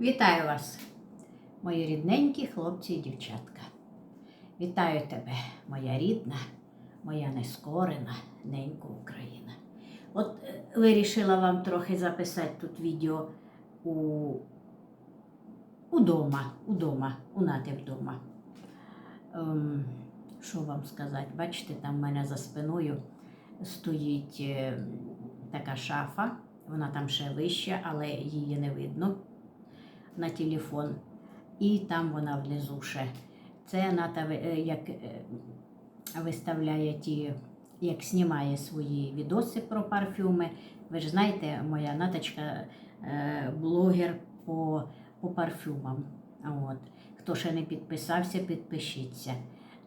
Вітаю вас, мої рідненькі хлопці і дівчатка. Вітаю тебе, моя рідна, моя нескорена, ненька Україна. От е, вирішила вам трохи записати тут відео у, удома, удома, у нати вдома. Ем, що вам сказати? Бачите, там в мене за спиною стоїть е, така шафа, вона там ще вища, але її не видно на телефон. І там вона внизу ще. Це Ната е, як е, виставляє ті, як знімає свої відоси про парфюми. Ви ж знаєте, моя наточка е, блогер по, по парфюмам. От. Хто ще не підписався, підпишіться.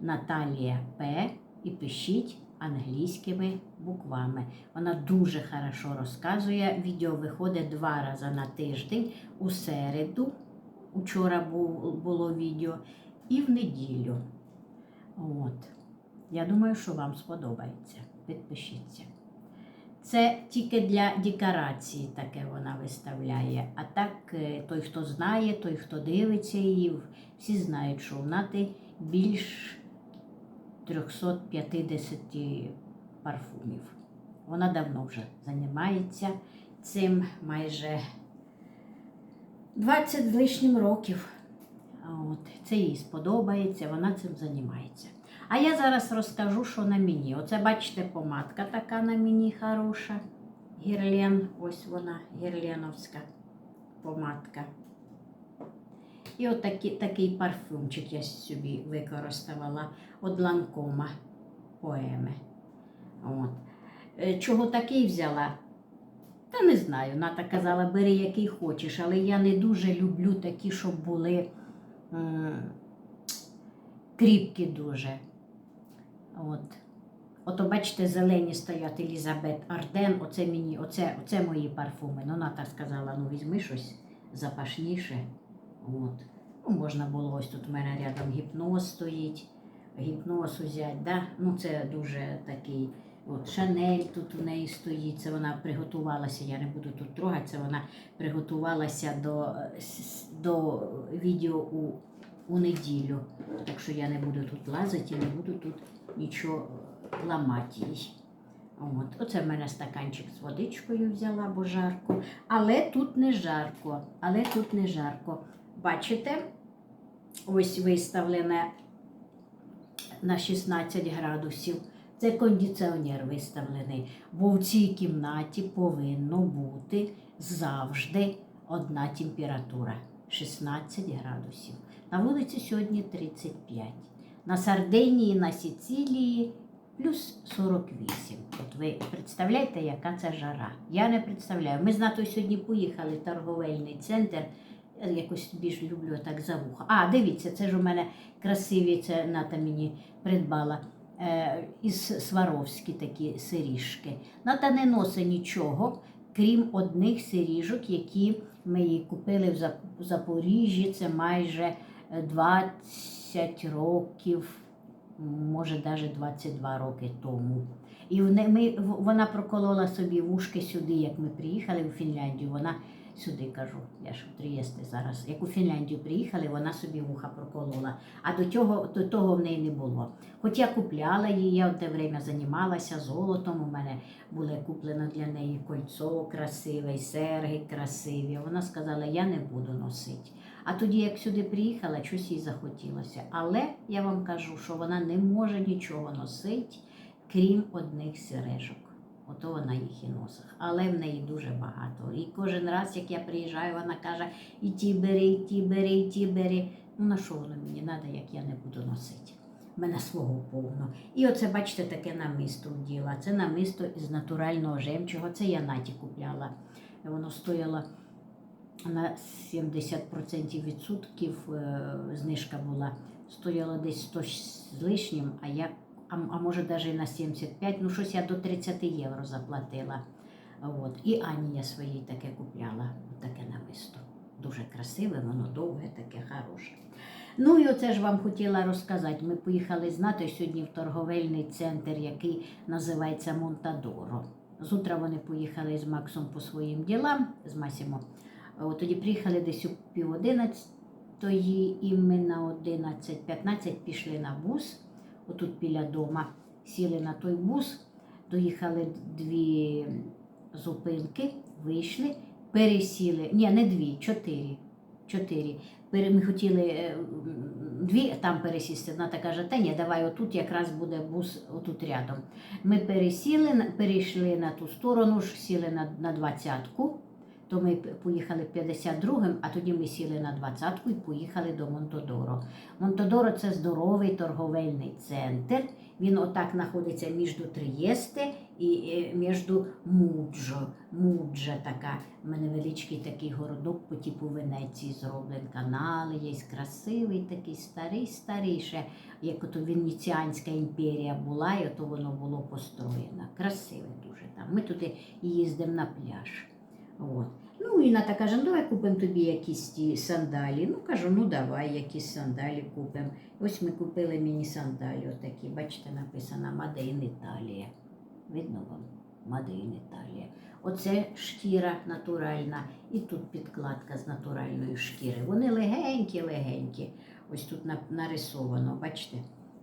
Наталія П. І пишіть англійськими буквами. Вона дуже хорошо розказує. Відео виходить два рази на тиждень у середу. Учора було відео, і в неділю. От. Я думаю, що вам сподобається. Підпишіться. Це тільки для декорації таке вона виставляє. А так, е, той, хто знає, той, хто дивиться її, всі знають, що вона більш 350 парфумів. Вона давно вже займається цим майже 20 з лишнім років. От, це їй сподобається, вона цим займається. А я зараз розкажу, що на мені. Оце, бачите, помадка така на мені хороша. Гірлен, ось вона, гірленовська помадка. І от такі, такий парфюмчик я собі використовувала від Ланкома поеми. От. Е, Чого такий взяла? Та не знаю, Ната казала, бери який хочеш, але я не дуже люблю такі, щоб були кріпкі дуже. От. Ото, бачите, зелені стоять Елізабет Арден, оце мені, оце, оце мої парфуми. Ну, Ната сказала, ну візьми щось запашніше. От. Ну, можна було ось тут у мене рядом гіпноз стоїть. Гіпноз узяти, да? ну це дуже такий. От, Шанель тут у неї стоїть, це вона приготувалася, я не буду тут трогати, це вона приготувалася до, до відео у, у неділю. Так що я не буду тут лазити і не буду тут нічого ламати. От. Оце в мене стаканчик з водичкою взяла, бо жарко. Але тут не жарко. Але тут не жарко. Бачите, ось виставлене на 16 градусів. Це кондиціонер виставлений, бо в цій кімнаті повинно бути завжди одна температура 16 градусів. На вулиці сьогодні 35. На Сардинії, на Сицилії плюс 48. От ви представляєте, яка це жара? Я не представляю. Ми з Натою сьогодні поїхали в торговельний центр. Якось більш люблю так за вуха. А, дивіться, це ж у мене красиві, це Ната мені придбала. Е, із Сваровські такі сиріжки. Ната не носить нічого, крім одних сиріжок, які ми їй купили в Запоріжжі. Це майже е, 20 років, може навіть 22 роки тому. І в ми, вона проколола собі вушки сюди, як ми приїхали у Фінляндію. Вона сюди кажу, я ж в Трієсті зараз. Як у Фінляндію приїхали, вона собі вуха проколола. А до того, до того в неї не було. Хоч я купляла її, я в те время займалася золотом. У мене було куплено для неї кольцо красиве, серги красиві. Вона сказала, я не буду носити. А тоді, як сюди приїхала, щось їй захотілося. Але я вам кажу, що вона не може нічого носити, крім одних сережок. Ото вона їх і носить. Але в неї дуже багато. І кожен раз, як я приїжджаю, вона каже: і ті бери, і ті бери, і ті бери. Ну на що воно мені треба, як я не буду носити? В мене свого повно. І оце, бачите, таке намисто вділа. Це намисто з натурального жемчуга. Це я наті купляла. Воно стояло на 70% відсотків е, знижка була. Стояло десь 100 з лишнім, а я, а, а може навіть на 75, ну щось я до 30 євро заплатила. От. І Ані я своїй таке купляла, таке намисто. Дуже красиве, воно довге, таке хороше. Ну і оце ж вам хотіла розказати. Ми поїхали з НАТО сьогодні в торговельний центр, який називається Монтадоро. З утра вони поїхали з Максом по своїм ділам, з Масімо. Тоді приїхали десь у пів одинадцятої, і ми на 11.15 пішли на бус. Отут біля дома сіли на той бус, доїхали дві зупинки, вийшли, пересіли. Ні, не дві, чотири. Чотири. Ми хотіли е, дві там пересісти. Вона така каже, та ні, давай отут якраз буде бус отут рядом. Ми пересіли, перейшли на ту сторону, сіли на, на двадцятку. То ми поїхали 52-м, а тоді ми сіли на 20-ку і поїхали до Монтодоро. Монтодоро це здоровий торговельний центр. Він отак знаходиться між Трієсте і е, між Муджо. Муджа така. У мене величкий такий городок по типу Венеції зроблений. Канали є, красивий такий старий, старий як ото Венеціанська імперія була, і ото воно було построєно. Красиве дуже там. Ми туди їздимо на пляж. От. Ну, і Ната каже, ну давай купимо тобі якісь ті сандалі. Ну, кажу, ну давай якісь сандалі купимо. Ось ми купили мені сандалі, отакі, бачите, написано in Italia. Видно вам? In Italia. Оце шкіра натуральна, і тут підкладка з натуральної шкіри. Вони легенькі-легенькі. Ось тут нарисовано, бачите?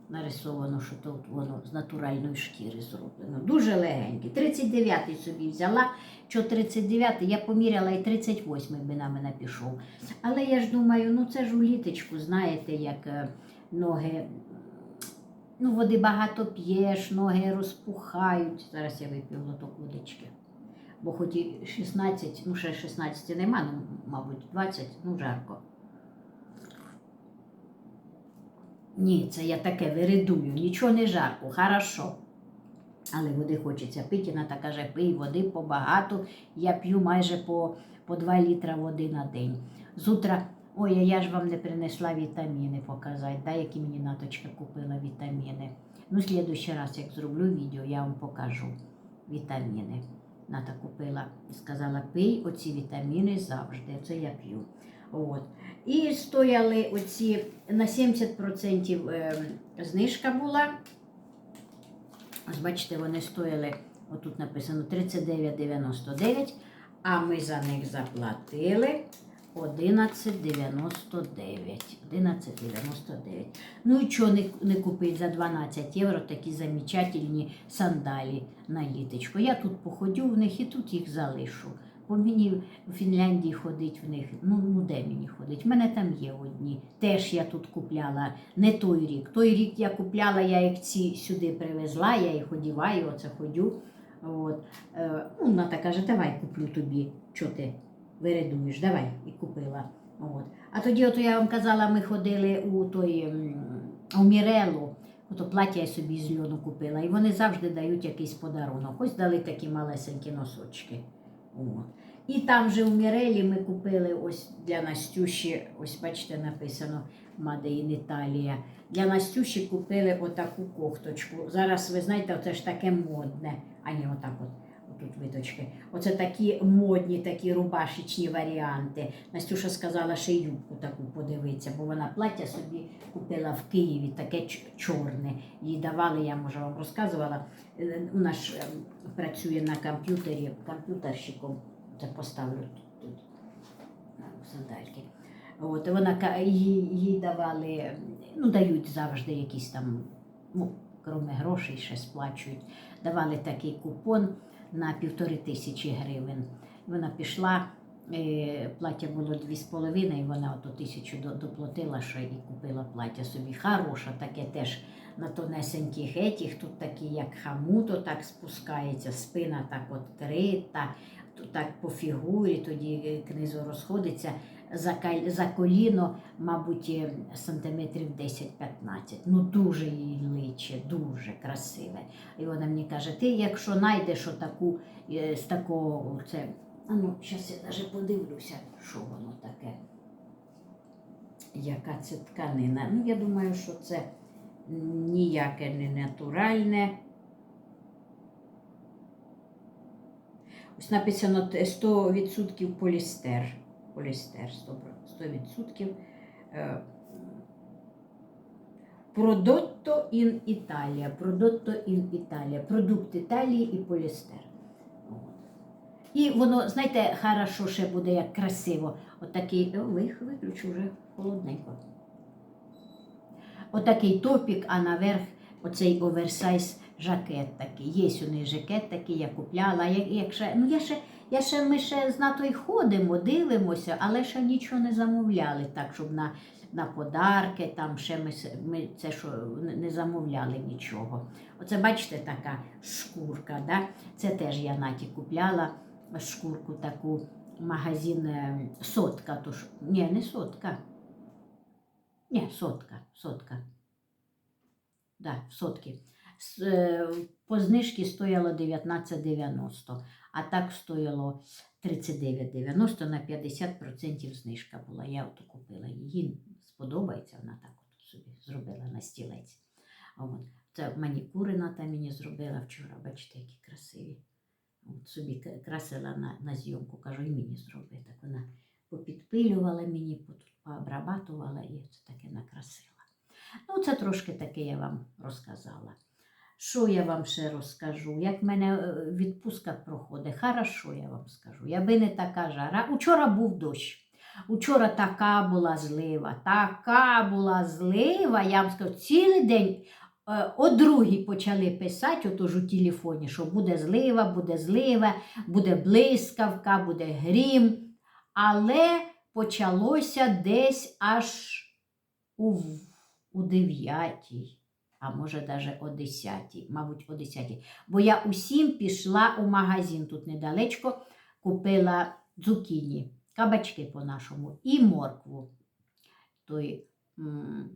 Нарисовано, що тут воно з натуральної шкіри зроблено. Дуже легенькі. 39-й собі взяла, що 39-й, я поміряла і 38-й би на мене пішов. Але я ж думаю, ну це ж у літочку, знаєте, як е, ноги. Ну, води багато п'єш, ноги розпухають. Зараз я вип'ю глоток водички. Бо хоч і 16, ну ще 16 нема, ну, мабуть, 20, ну жарко. Ні, це я таке виридую, нічого не жарко, хорошо. Але води хочеться пити, вона так каже, пий води побагато. Я п'ю майже по, по 2 літра води на день. З утра, ой, я ж вам не принесла вітаміни показати, да, які мені наточка купила вітаміни. Ну, слідуючий раз, як зроблю відео, я вам покажу вітаміни. Ната купила і сказала, пий оці вітаміни завжди. Це я п'ю. От. І стояли оці на 70% ем, знижка була. Ось бачите, вони стояли, отут написано 39,99, а ми за них заплатили 11,99. 11,99. Ну і чого не, не купити за 12 євро такі замечательні сандалі на літочку. Я тут походю в них і тут їх залишу. Бо мені в Фінляндії ходить в них. Ну, ну де мені ходить? В мене там є одні. Теж я тут купляла не той рік. Той рік я купляла, я їх ці сюди привезла, я їх одіваю, оце ходю. От. Е, ну, Ната каже, давай куплю тобі. Що ти виридуєш? Давай і купила. От. А тоді, ото я вам казала, ми ходили у той у Мірелу. Ото плаття я собі з льону купила, і вони завжди дають якийсь подарунок. Ось дали такі малесенькі носочки. От. І там же у Мірелі ми купили ось для Настюші, ось бачите, написано Made in. Для Настюші купили отаку кофточку. Зараз ви знаєте, це ж таке модне. А не отак от. Тут виточки. Оце такі модні, такі рубашечні варіанти. Настюша сказала, ще юбку таку подивитися, бо вона плаття собі купила в Києві, таке чорне. Їй давали, я може вам розказувала. Е, У нас ем, працює на комп'ютері, комп'ютерщиком. Це поставлю тут, тут сандальки. От, вона їй, їй давали, ну дають завжди якісь там, ну, крім грошей, ще сплачують. Давали такий купон на півтори тисячі гривень. Вона пішла, е, плаття було дві з половиною, вона ото тисячу доплатила, ще і купила плаття собі. Хороше, таке теж на тонесеньких етіх, тут такі, як хамуто, так спускається, спина так відкрита, тут так по фігурі, тоді е, книзу розходиться. За, коліно, мабуть, е, сантиметрів 10-15. Ну дуже їй личе, дуже красиве. І вона мені каже: ти, якщо знайдеш отаку е, з такого, це, ну, зараз я навіть подивлюся, що воно таке. Яка це тканина? Ну, я думаю, що це ніяке не натуральне. Ось написано 100% полістер. Полістер 100%. Е, Продотто in Італія. Продотто in Італія. Продукт Італії і полістер. І воно, знаєте, хорошо ще буде, як красиво. Отакий, О, вих- виключу вже холодненько. Отакий топік, а наверх оцей оверсайз жакет такий. Є у них жакет такий, я купляла. Я, як ще, ну я ще, я ще, ми ще з натою ходимо, дивимося, але ще нічого не замовляли, так, щоб на, на подарки, там ще ми, ми це що не- не замовляли нічого. Оце бачите, така шкурка. Да? Це теж я наті купляла шкурку таку магазин е, сотка. То ж, ні, не сотка. Ні, сотка, сотка. Да, сотки. Е, По знижці стояло 19,90, а так стояло 39,90 на 50% знижка була. Я от купила її. Сподобається, вона так от собі зробила на стілець. От. Це манікури Ната мені зробила вчора, бачите, які красиві. От собі красила на, на зйомку, кажу, і мені зроби. Так вона попідпилювала мені, пообрабатувала і це таке накрасила. Ну, це трошки таке я вам розказала. Що я вам ще розкажу? Як в мене е, відпустка проходить? Хорошо, я вам скажу. Якби не така жара. Учора був дощ. Учора така була злива, така була злива, я вам скажу, цілий день е, о другій почали писати, отож у телефоні, що буде злива, буде злива, буде блискавка, буде грім. Але почалося десь аж у, у 9, а може навіть о 10, мабуть, о 10. Бо я усім пішла у магазин тут недалечко, купила цукіні, кабачки по-нашому і моркву. Той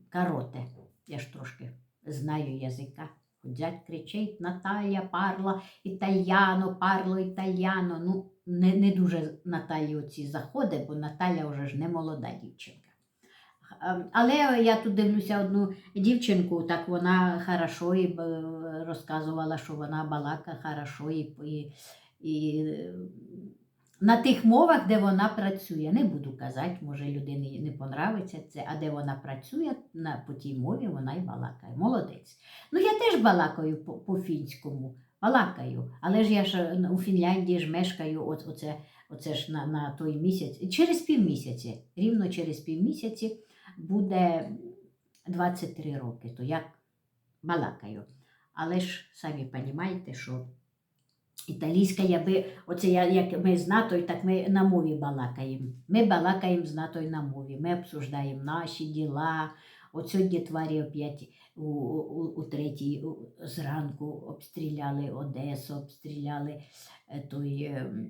кароте. Я ж трошки знаю язика. Дядь кричить Наталія парла італьяно, парло італьяно. Ну, не, не дуже Наталі оці заходи, бо Наталя вже ж не молода дівчинка. Ем, Але я тут дивлюся одну дівчинку, так вона хорошо і е, розказувала, що вона балака хорошо і, і, і е, на тих мовах, де вона працює. Не буду казати, може людині не понравиться це, а де вона працює, на, по тій мові вона й балакає. Молодець. Ну я теж балакаю по- по-фінському, балакаю, але ж я ж у Фінляндії ж мешкаю, от, оце, оце ж на, на той місяць, через півмісяці, рівно через півмісяці буде 23 роки, то як балакаю. Але ж самі розумієте, що італійська, я би, оце я, як ми з НАТО, так ми на мові балакаємо. Ми балакаємо з НАТО на мові, ми обсуждаємо наші діла. От сьогодні тварі опять у, у, у третій зранку обстріляли Одесу, обстріляли е, той ем,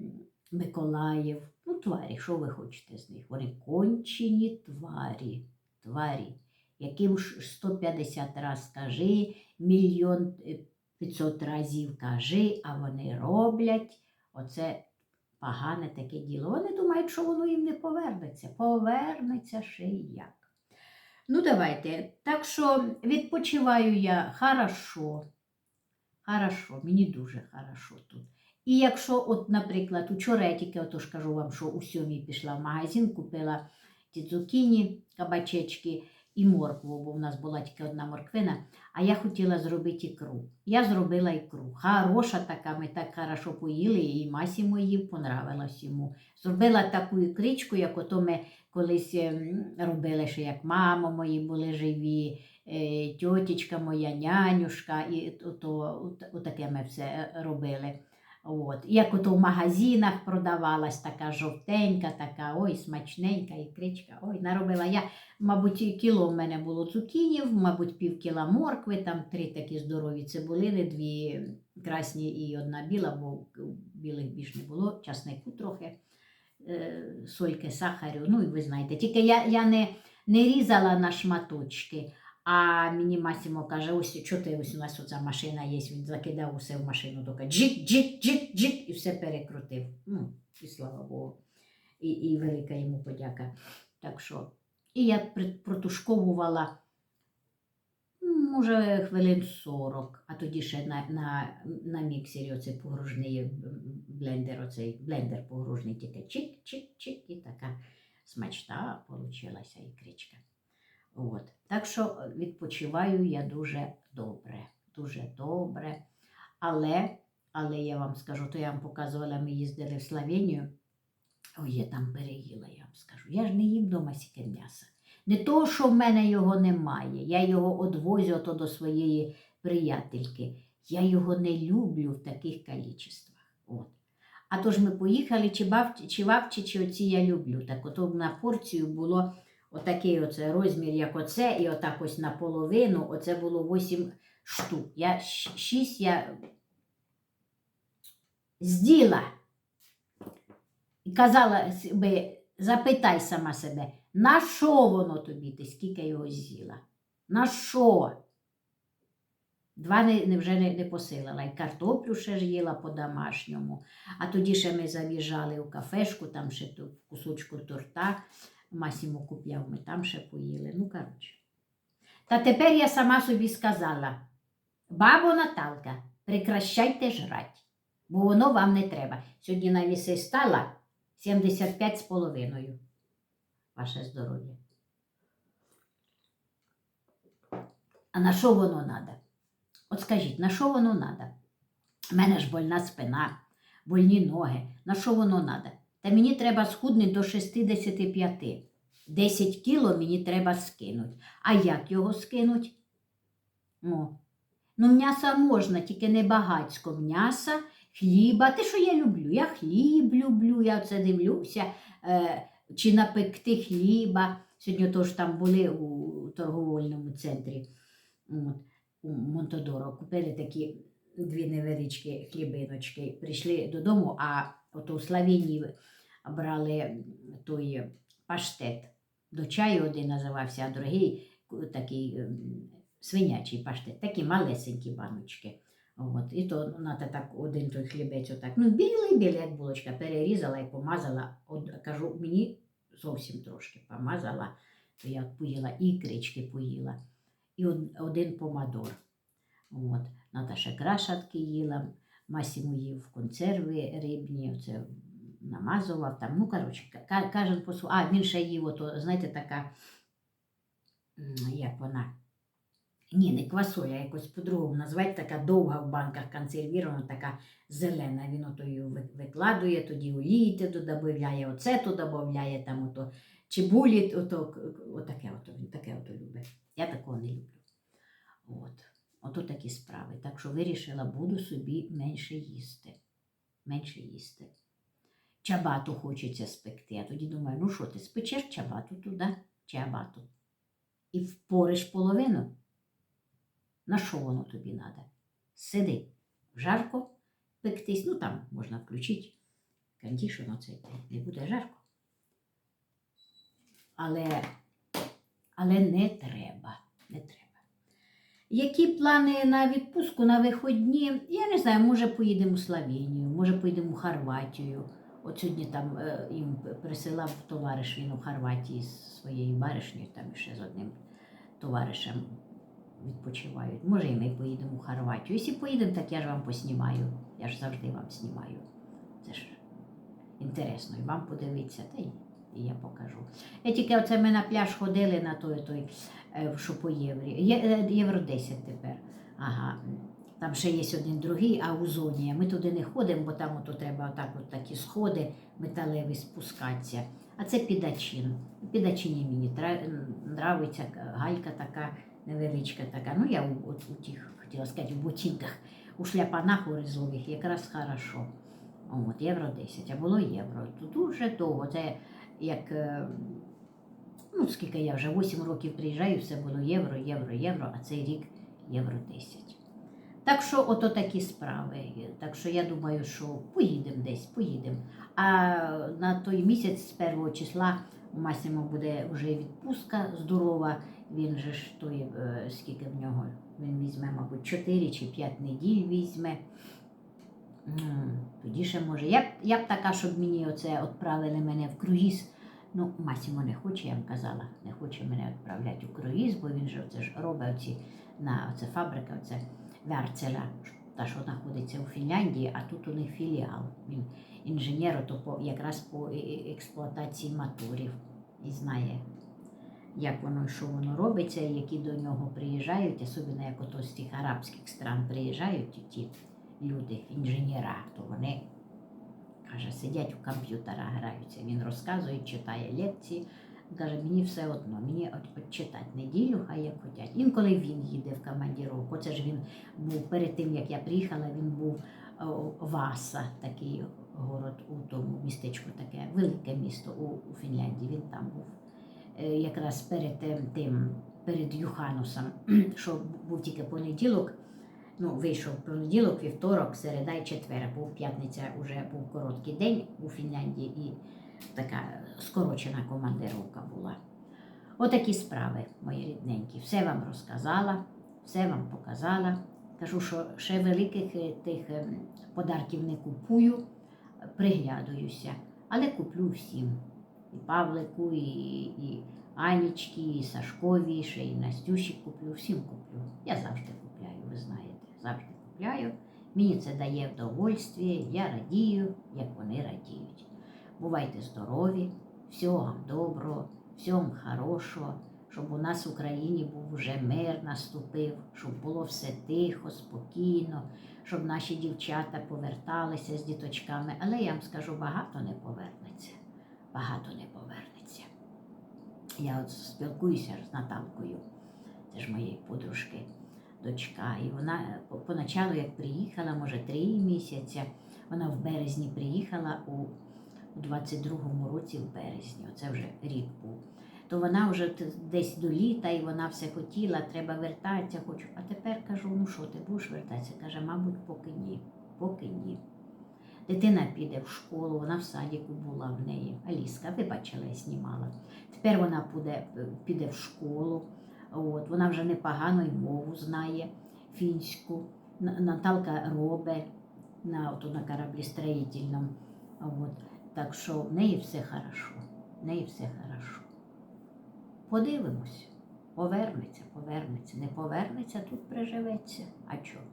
Миколаїв. Ну, тварі, що ви хочете з них? Вони кончені тварі, тварі, яким ж 150 раз скажи, мільйон е, 500 разів кажи, а вони роблять оце погане таке діло. Вони думають, що воно їм не повернеться. Повернеться ще й як. Ну, давайте. Так що відпочиваю я хорошо. Хорошо, мені дуже хорошо тут. І якщо, от, наприклад, учора я тільки отож кажу вам, що у сьомій пішла в магазин, купила ті цукіні, кабачечки і моркву, бо в нас була тільки одна морквина, а я хотіла зробити ікру. Я зробила ікру. Хороша така, ми так хорошо поїли, і масі мої понравилось йому. Зробила таку ікричку, як ото ми колись ем, робили, ще як мама мої були живі, е, тьотечка моя, нянюшка, і ото, от, отаке ми все е, робили. От. Як ото в магазинах продавалась така жовтенька, така, ой, смачненька ікричка. Ой, наробила я, мабуть, кіло в мене було цукінів, мабуть, пів кіла моркви, там три такі здорові цибулини, дві красні і одна біла, бо білих більш не було, часнику трохи, е, сольки, сахарю. Ну, і ви знаєте, тільки я, я не, не різала на шматочки. А мені Масімо каже, ось що ти, ось у нас оця машина є, він закидав усе в машину, тільки джик, джик, джик, джик, і все перекрутив. Ну, і слава Богу. І, і велика йому подяка. Так що, і я протушковувала, може, хвилин 40, а тоді ще на, на, на міксері оцей погружний блендер, оцей блендер погружний, тільки чик-чик-чик, і така смачна получилася ікричка. От. Так що відпочиваю я дуже добре, дуже добре. Але Але я вам скажу, то я вам показувала, ми їздили в Словенію. Ой, я там переїла, я вам скажу. Я ж не їм вдома сіке м'яса. Не то, що в мене його немає. Я його одвозю ото до своєї приятельки. Я його не люблю в таких кількостях. От. А то ж ми поїхали, чи бавчі, чи чи оці я люблю. Так ото на порцію було отакий оце розмір, як оце, і отак ось наполовину, оце було 8 штук. Я 6 я зділа. І казала себе, запитай сама себе, на що воно тобі, ти скільки його з'їла? На що? Два не, не вже не, не посилила. І картоплю ще ж їла по-домашньому. А тоді ще ми заїжджали у кафешку, там ще ту кусочку торта Масімо купляв, ми там ще поїли. Ну, коротше. Та тепер я сама собі сказала: бабо Наталка, прекращайте жрать, бо воно вам не треба. Сьогодні на віси стала 75 з половиною. Ваше здоров'я. А на що воно треба? От скажіть, на що воно треба? У мене ж больна спина, больні ноги. На що воно треба? Та мені треба схуднути до 65. 10 кіло мені треба скинути. А як його скинуть? О. Ну, м'яса можна, тільки не багатько м'яса, хліба. Те, що я люблю? Я хліб люблю, я це дивлюся. Е, чи напекти хліба. Сьогодні теж там були у торговельному центрі от, у Монтодоро. Купили такі дві невеличкі хлібиночки. Прийшли додому, а ото у Словенії брали той паштет. До чаю один називався, а другий такий свинячий паштет, такі малесенькі баночки. От, і то треба так один той хлібець отак. Ну, білий, білий, як булочка, перерізала і помазала. От, кажу, мені зовсім трошки помазала, то я поїла ікрички поїла. І один помадор. От. Наташа крашатки їла, Масіму їв консерви рибні, оце намазував там. Ну, коротше, кожен по сво- А, він ще їв, ото, знаєте, така, як вона. Ні, не квасоля, якось по-другому назвати, така довга в банках консервірована, така зелена. Він ото її викладує, тоді олії туди додає, оце то додає, там ото чебулі, ото, отаке ото, він таке ото любить. Я такого не люблю. От. Ото такі справи. Так що вирішила, буду собі менше їсти. Менше їсти. Чабату хочеться спекти. Я тоді думаю, ну що ти спечеш чабату туди, чабату. І впориш половину. На що воно тобі треба? Сиди, жарко пектись, ну там можна включити кондішн, оцей, не буде жарко. Але, але не треба, не треба. Які плани на відпустку, на виходні? Я не знаю, може поїдемо у Словенію, може поїдемо у Хорватію. От сьогодні там е, їм присилав товариш він у Хорватії з своєю баришнею, там ще з одним товаришем відпочивають. Може, і ми поїдемо у Хорватію. Якщо поїдемо, так я ж вам поснімаю. Я ж завжди вам знімаю. Це ж інтересно і вам подивитися, та й і я покажу. Я тільки оце ми на пляж ходили на той, той е, що по єврі. Е, євро 10 тепер. Ага. Там ще є один другий, а у зоні. Ми туди не ходимо, бо там ото треба отак от такі сходи металеві спускатися. А це підачин. Підачині мені нравиться галька така невеличка така. Ну, я у, от, у тих, хотіла сказати, в ботинках, у шляпанах у ризових якраз хорошо. От, євро 10, а було євро. Тут дуже довго. Це як, е, ну, скільки я вже 8 років приїжджаю, все було євро, євро, євро, а цей рік євро 10. Так що ото такі справи. Так що я думаю, що поїдемо десь, поїдемо. А на той місяць з 1 числа у Масімо буде вже відпустка здорова. Він же ж той, е, скільки в нього, він візьме, мабуть, 4 чи 5 неділь візьме. Тоді ще може. Я б, я б така, щоб мені оце відправили мене в круїз. Ну, Масімо не хоче, я вам казала, не хоче мене відправляти у круїз, бо він же оце ж робить оці, на оце фабрика, оце Вярцеля, та, що знаходиться у Фінляндії, а тут у них філіал. Він інженер, то по, якраз по е- е- експлуатації моторів і знає, як воно, що воно робиться, і які до нього приїжджають, особливо як ото з тих арабських стран приїжджають ті люди, інженера, то вони каже, сидять в комп'ютера, граються. Він розказує, читає лекції. Каже, мені все одно, мені от, от читати неділю, хай як хотять. Інколи він їде в командіровку. Це ж він був перед тим, як я приїхала, він був е, Васа, такий город у тому містечку, таке велике місто у, у Фінляндії. Він там був е, якраз перед тим, тим перед Юханусом, що був тільки понеділок. Ну, вийшов понеділок, вівторок, середа і четвер, був п'ятниця, вже був короткий день у Фінляндії і така скорочена командировка була. Отакі справи, мої рідненькі. Все вам розказала, все вам показала. Кажу, що ще великих е, тих ем, подарків не купую, приглядаюся, але куплю всім. І Павлику, і, і Анічки, і Сашкові, ще і Настюші куплю, всім куплю. Я завжди купляю, ви знаєте, завжди купляю. Мені це дає вдовольствие, я радію, як вони радіють. Бувайте здорові, всього вам доброго, всього вам хорошого, щоб у нас в Україні був вже мир наступив, щоб було все тихо, спокійно, щоб наші дівчата поверталися з діточками. Але я вам скажу, багато не повернеться. Багато не повернеться. Я от спілкуюся з Наталкою, це ж моєї подружки, дочка. І вона е, по- поначалу, як приїхала, може три місяці, вона в березні приїхала у, у 22-му році в березні, оце вже рік був. То вона вже десь до літа і вона все хотіла, треба вертатися, хочу. А тепер кажу, ну що, ти будеш вертатися? Каже, мабуть, поки ні, поки ні. Дитина піде в школу, вона в садіку була в неї. Аліска, ви бачили, я знімала. Тепер вона буде, піде в школу. От, вона вже непогано й мову знає фінську. Наталка робить на, ото на кораблі строїтельному. От. Так що в неї все хорошо. В неї все хорошо. Подивимось. Повернеться, повернеться. Не повернеться, тут приживеться. А чого?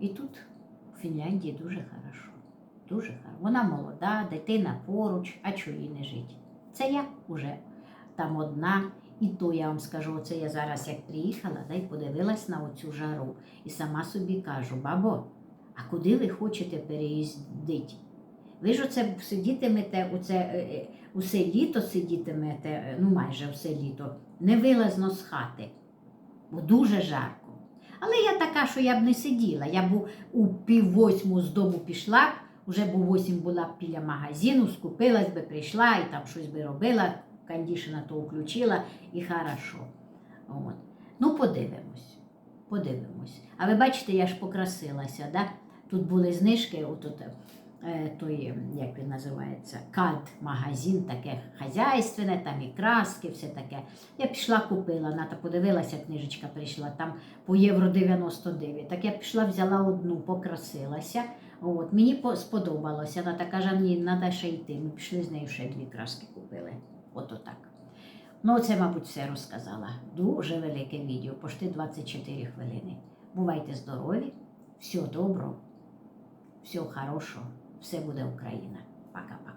І тут в Фінляндії дуже хорошо. Дуже хорошо. Вона молода, дитина поруч, а чого їй не жить? Це я вже там одна. І то я вам скажу, оце я зараз як приїхала, да, і подивилась на оцю жару. І сама собі кажу, бабо, а куди ви хочете переїздити? Ви ж оце сидітимете, оце, е, е, усе літо сидітимете, е, ну майже все літо, невилазно з хати, бо дуже жарко. Але я така, що я б не сиділа. Я б у пів восьму з дому пішла, вже б у восім була б біля магазину, скупилась би, прийшла і там щось би робила, кондішена то включила і хорошо. От. Ну, подивимось. Подивимось. А ви бачите, я ж покрасилася, да? Тут були знижки, отут е, той, як він називається, кад магазин, таке хазяйственне, там і краски, все таке. Я пішла, купила, Ната подивилася, книжечка прийшла, там по євро 99. Так я пішла, взяла одну, покрасилася. От, мені сподобалося. Вона каже, мені треба ще йти. Ми пішли з нею ще дві краски купили. От отак. Ну, це, мабуть, все розказала. Дуже велике відео, пошти 24 хвилини. Бувайте здорові, всього доброго, всього хорошого, все буде Україна. Пока-пока.